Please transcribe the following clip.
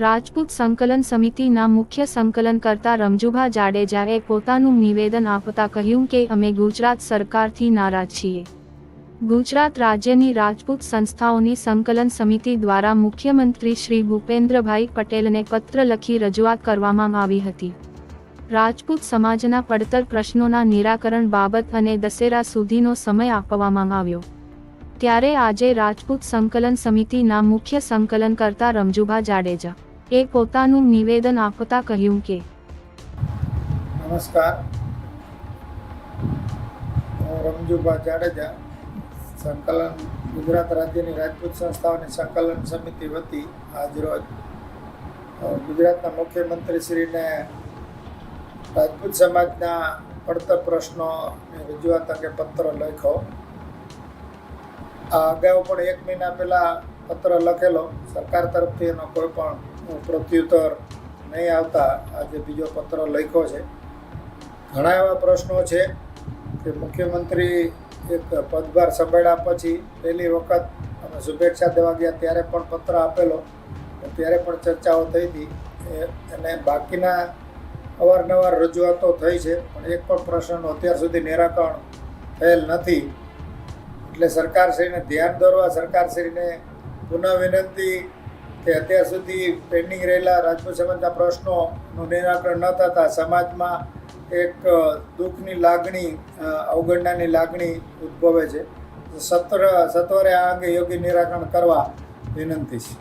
રાજપૂત સંકલન સમિતિના મુખ્ય સંકલનકર્તા રમજુભા જાડેજાએ પોતાનું નિવેદન આપતા કહ્યું કે, અમે ગુજરાત સરકારથી નારાજ છીએ. ગુજરાત રાજ્યની રાજપૂત સંસ્થાઓની સંકલન સમિતિ દ્વારા મુખ્યમંત્રી શ્રી ભૂપેન્દ્રભાઈ પટેલને પત્ર લખી રજૂઆત કરવામાં આવી હતી. રાજપૂત સમાજના પડતર પ્રશ્નોના નિરાકરણ બાબત અને દશેરા સુધીનો સમય આપવામાં આવ્યો. ત્યારે આજે રાજપૂત સંકલન સમિતિના મુખ્ય સંકલનકર્તા રમજુભા જાડેજા એ પોતાનું નિવેદન આપતા કહ્યું કે, નમસ્કાર. રમજુભા જાડેજા, સંકલન, ગુજરાત રાજ્યની રાજપૂત સંસ્થાઓની સંકલન સમિતિ વતી આજરોજ ગુજરાતના મુખ્યમંત્રીશ્રીને રાજપૂત સમાજના પડતર પ્રશ્નોની રજૂઆત અંગે પત્ર લખ્યો આ અગાઉ પણ એક મહિના પહેલાં પત્ર લખેલો. સરકાર તરફથી એનો કોઈ પણ પ્રત્યુત્તર નહીં આવતા, આજે બીજો પત્ર લખ્યો છે. ઘણા એવા પ્રશ્નો છે કે મુખ્યમંત્રી એક પદભાર સંભાળ્યા પછી પહેલી વખત અમે શુભેચ્છા દેવા ગયા, ત્યારે પણ પત્ર આપેલો. ત્યારે પણ ચર્ચાઓ થઈ હતી. અને બાકીના અવારનવાર રજૂઆતો થઈ છે, પણ એક પણ પ્રશ્નનું અત્યાર સુધી નિરાકરણ થયેલ નથી. એટલે સરકારશ્રીને ધ્યાન દોરવા, સરકારશ્રીને પુનઃ વિનંતી કે અત્યાર સુધી પેન્ડિંગ રહેલા રાજપૂત સમાજના પ્રશ્નોનું નિરાકરણ ન થતાં સમાજમાં એક દુઃખની લાગણી અવગણનાની લાગણી ઉદ્ભવે છે. સત્ર, સત્વરે આ અંગે યોગ્ય નિરાકરણ કરવા વિનંતી છે.